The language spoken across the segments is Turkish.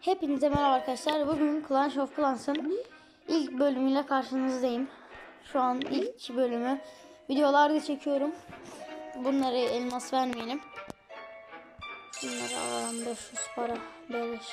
Hepinize merhaba arkadaşlar. Bugün Clash of Clans'ın ilk bölümüyle karşınızdayım. Şu an ilk bölümü videolarda çekiyorum. Bunları elmas vermeyelim. Bunları alalım 500 para beleş.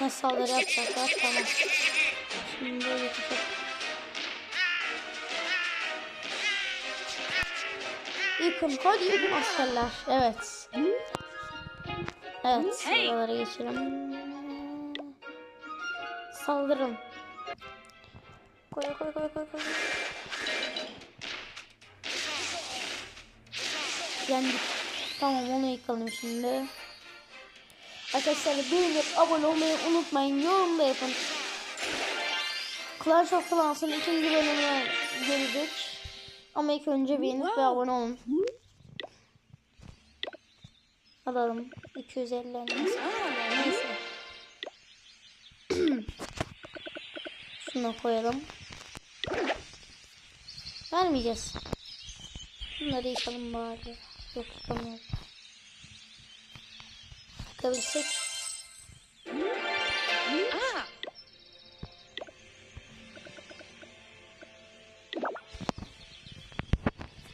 Ne saldırı yapacaklar tamam. Şimdi böyle kapat. Yıkın hadi yıkın askerler. Evet. Evet, sıralara geçelim. Saldırın. Koy koy koy koy koy. Yendik. Tamam onu yıkalım şimdi. Arkadaşlar beğenip abone olmayı unutmayın. Yorum da yapın. Clash of Clans'ın ikinci bölümüne gelecek. Ama ilk önce beğenip ve abone olun. Alalım. 250 elmas. Aa, neyse. Şuna koyalım. Vermeyeceğiz. Bunları yıkalım bari. Yok yıkamıyorum. Yıkabilsek.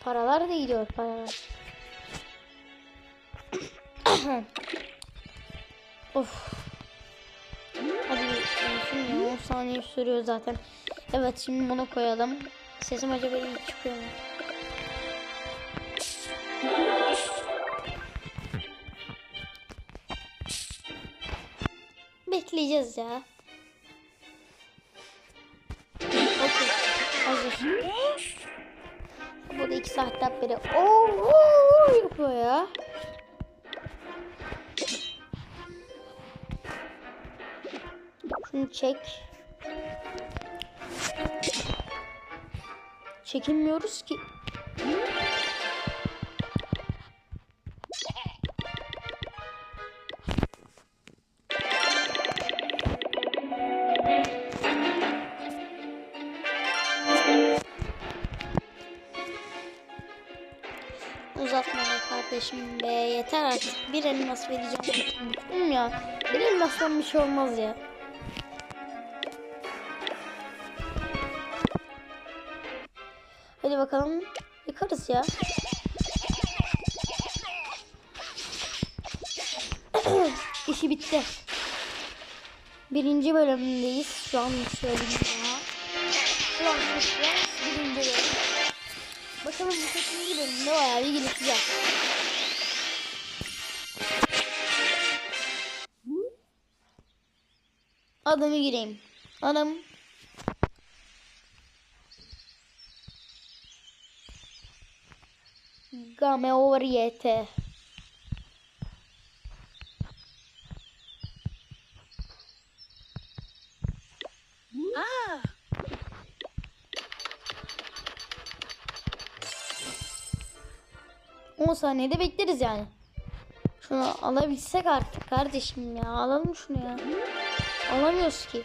Paralar da gidiyor paralar. Of. Hadi ya 10 saniye sürüyor zaten. Evet şimdi bunu koyalım. Sesim acaba iyi çıkıyor mu? Bekleyeceğiz ya. Okey. Hazır. Bu da 2 saatten beri. Oo, yapıyor ya. Şunu çek. Çekinmiyoruz ki. Uzatma kardeşim be yeter artık bir elmas vereceğim. Ya bir elmasdan bir şey olmaz ya. Hadi bakalım yıkarız ya. İşi bitti. Birinci bölümündeyiz. Şu an söyleyeyim ya. Şu an şu an birinci bölüm. Bakalım bu kaçıncı bölümde bayağı bir gelişeceğiz. Adamı gireyim. Adam Game over yete. Ah, 10 saniyede bekleriz yani. Şunu alabilsek artık kardeşim ya. Alalım şunu ya. Alamıyoruz ki.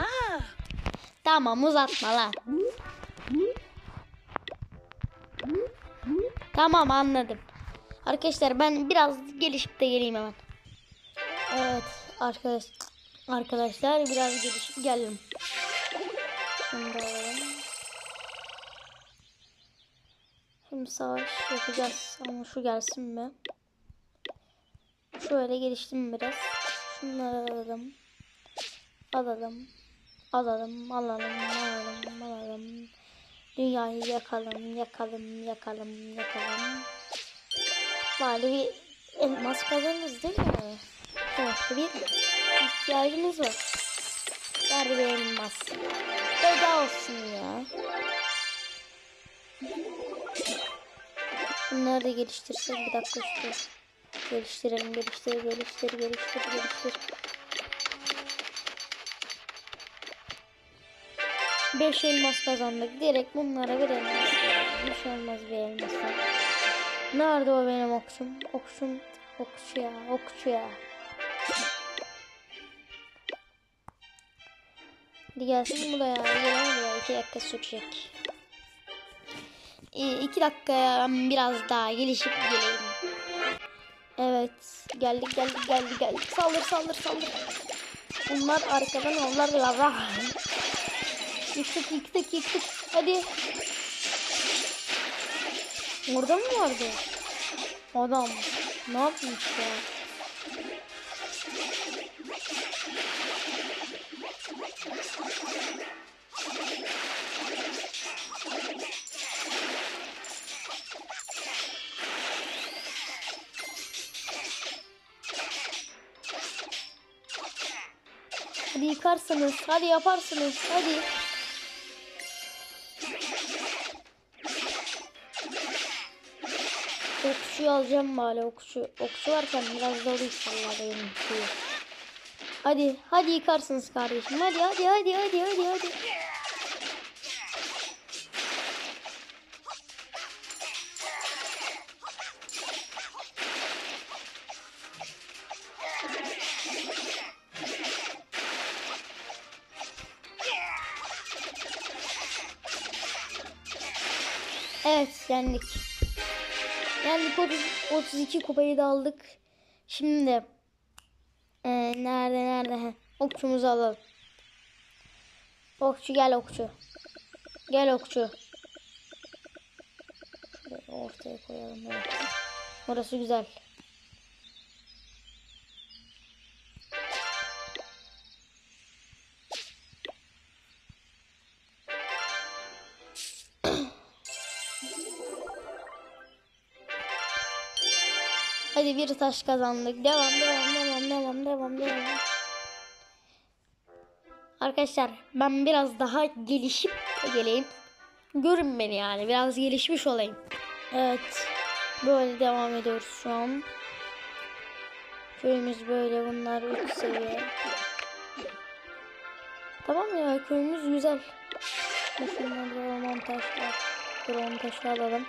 ah, Tamam uzatma lan. Tamam anladım. Arkadaşlar ben biraz gelişip de geleyim hemen. Evet arkadaş arkadaşlar biraz gelişip gelirim. Şunu da alalım. Şimdi savaş yapacağız ama şu gelsin mi? Şöyle geliştim biraz. Şunları alalım. Alalım. Alalım, alalım, alalım, alalım. Dünyayı yakalım, yakalım, yakalım, yakalım. Bari bir elmas kazanırız değil mi? Sonuçta bir ihtiyacımız var. Ver bir elmas. Veda olsun ya. Bunları da geliştirsek bir dakika şu. Geliştirelim, geliştir, geliştir, geliştir, geliştir. 5 elmas kazandık. Direkt bunlara bir elmas. Hiç olmaz bir elmasla. Nerede o benim okçum? Okçum, okçu ya, okçu ya. Hadi gelsin bu da ya. Gelemedi ya. 2 dakika sürecek. 2 dakikaya biraz daha gelişip geleyim. Evet. Geldik geldik geldik geldik. Saldır saldır saldır. Bunlar arkadan onlar lava. Yıktık yıktık yıktık. Hadi. Orada mı vardı? Adam. Ne yapmış ya? Hadi yıkarsınız. Hadi yaparsınız. Hadi. Okçuyu alacağım bari. Okçu, okçu varken biraz zor inşallah benim okçuyu. Hadi. Hadi yıkarsınız kardeşim. Hadi hadi hadi hadi hadi hadi. Evet yendik. Yendik 30, 32 kupayı da aldık. Şimdi e, nerede nerede? Heh, okçumuzu alalım. Okçu gel okçu. Gel okçu. Şöyle ortaya koyalım. Evet. Burası güzel. Hadi bir taş kazandık. Devam devam devam devam devam devam. Arkadaşlar ben biraz daha gelişip geleyim. Görün beni yani biraz gelişmiş olayım. Evet. Böyle devam ediyoruz şu an. Köyümüz böyle bunlar 3 seviye. Tamam ya köyümüz güzel. Şunlarda 10 taş var. Dur 10 taşı alalım.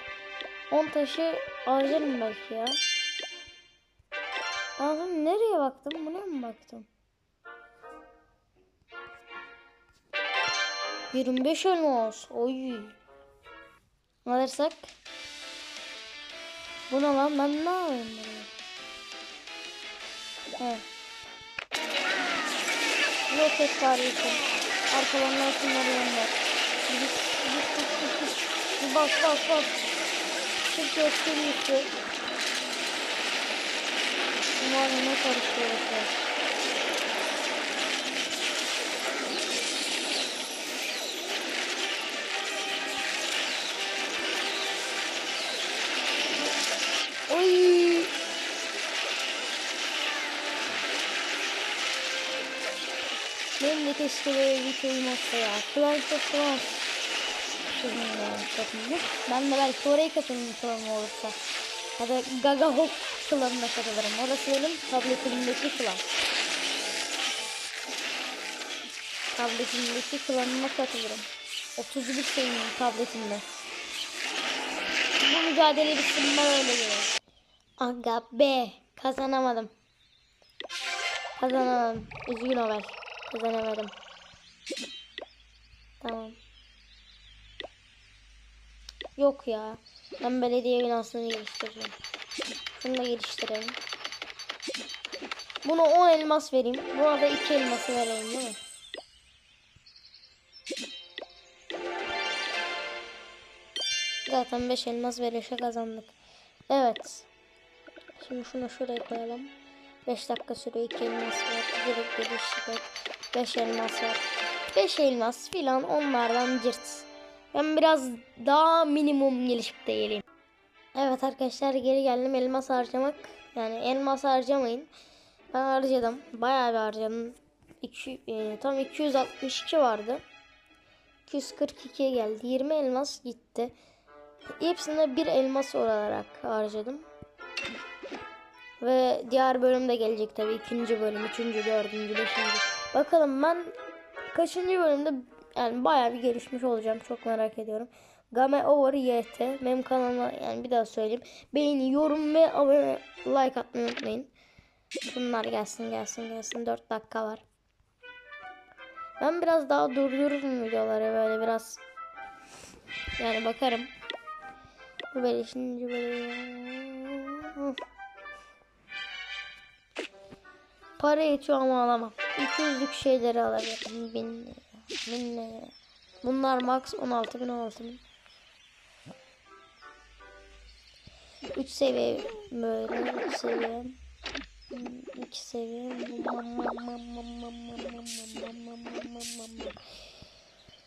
10 taşı harcarım belki ya. Ağzım nereye baktım? Buna mı baktım? 25 elmas. Oy. Alırsak. Bu ne lan? Ben ne yapayım bunu? He. Yok et kardeşim. Arkalarına şunları gönder. Git, git, git, git, git. Bak, bak, bak. Çık gösteriyorsun. Var ne karışıyor ya. Oy. Benim de keşke böyle bir köyüm olsa ya. Clash of Clans. Ben de belki oraya katılmış olma olursa. Ya Gaga Hop klanına katılırım. Orası benim tabletimdeki klan. Tabletimdeki klanına katılırım. 31 şeyim tabletimde. Bu mücadele bitsin bana öyle geliyor. Aga be kazanamadım. Kazanamadım. Üzgün Ovel. Kazanamadım. Tamam. Yok ya. Ben belediye binasını geliştireceğim. Şunu da geliştirelim. Buna 10 elmas vereyim. Buna da 2 elması vereyim değil mi? Zaten 5 elmas verirse kazandık. Evet. Şimdi şunu şuraya koyalım. 5 dakika sürüyor 2 elmas var. Direkt geliştirdik. 5 elmas var. 5 elmas filan onlardan cırt. Ben biraz daha minimum gelişip de. Evet arkadaşlar geri geldim elmas harcamak. Yani elmas harcamayın. Ben harcadım. Bayağı bir harcadım. İki, e, tam 262 vardı. 242'ye geldi. 20 elmas gitti. Hepsine bir elmas olarak harcadım. Ve diğer bölüm de gelecek tabii. ikinci bölüm, üçüncü, dördüncü, beşinci. Bakalım ben kaçıncı bölümde yani bayağı bir gelişmiş olacağım. Çok merak ediyorum. Game Over YT. Benim kanalıma yani bir daha söyleyeyim. Beğeni, yorum ve abone, like atmayı unutmayın. Bunlar gelsin gelsin gelsin. 4 dakika var. Ben biraz daha durdururum videoları böyle biraz. Yani bakarım. Böyle şimdi böyle. Para yetiyor ama alamam. 200'lük şeyleri alabilirim. 1000 lira. 1000 lira. Bunlar max 16 bin 16 bin. 3 seviye böyle 3 seviye 2 seviye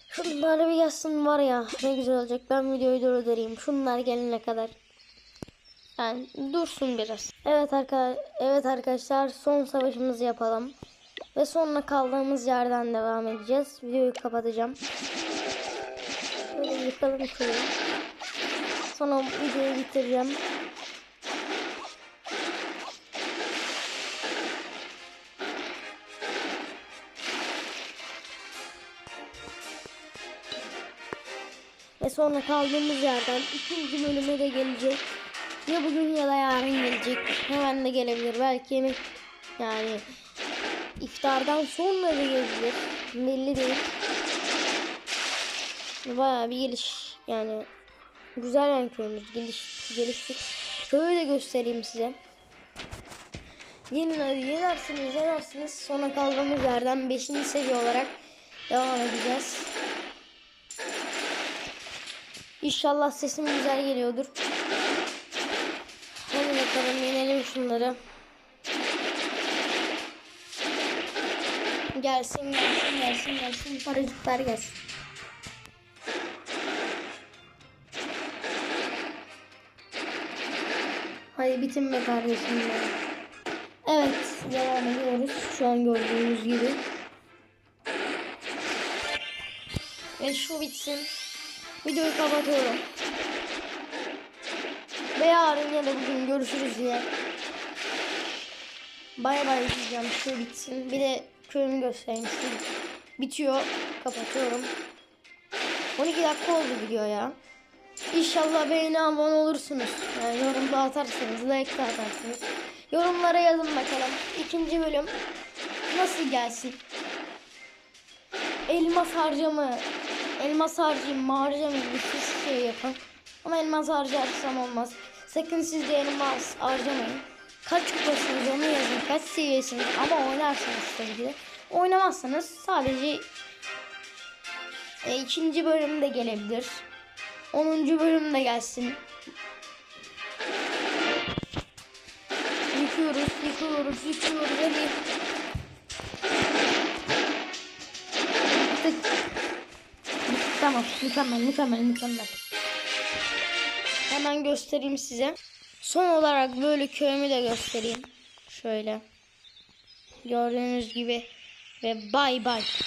Şunlar bir yazsın var ya ne güzel olacak ben videoyu durdurayım şunlar gelene kadar yani dursun biraz evet arkadaşlar evet arkadaşlar son savaşımızı yapalım ve sonra kaldığımız yerden devam edeceğiz videoyu kapatacağım şöyle yıkalım şurayı sonra videoyu bitireceğim Ve sonra kaldığımız yerden ikinci bölüme de gelecek. Ya bugün ya da yarın gelecek. Hemen de gelebilir. Belki yani iftardan sonra da gelebilir. Belli değil. Bayağı bir geliş yani güzel yani köyümüz geliş, geliştik. Şöyle de göstereyim size. Yeni yenersiniz yenersiniz sonra kaldığımız yerden 5. seviye olarak devam edeceğiz. İnşallah sesim güzel geliyordur. Hadi bakalım yenelim şunları. Gelsin gelsin gelsin gelsin paracıklar gelsin. Hadi bitin be kardeşim ya. Evet devam ediyoruz şu an gördüğünüz gibi. Ve şu bitsin. Videoyu kapatıyorum. Ve yarın ya da bugün görüşürüz diye. Bay bay diyeceğim şu bitsin. Bir de köyümü göstereyim. Bitiyor. Kapatıyorum. 12 dakika oldu video ya. İnşallah beğeni abone olursunuz. Yani yorum da atarsanız, like de atarsınız. Yorumlara yazın bakalım. İkinci bölüm nasıl gelsin? Elmas harcamı elmas harcayayım mı harcamayayım siz şey yapın. Ama elmas harcarsam olmaz. Sakın siz de elmas harcamayın. Kaç kupasınız onu yazın. Kaç seviyesiniz ama oynarsanız tabii ki. Oynamazsanız sadece e, ikinci bölüm de gelebilir. 10. bölüm de gelsin. Yıkıyoruz, yıkıyoruz, yıkıyoruz. Hadi. Tık. Tamam mükemmel mükemmel mükemmel. Hemen göstereyim size. Son olarak böyle köyümü de göstereyim. Şöyle. Gördüğünüz gibi. Ve bay bay.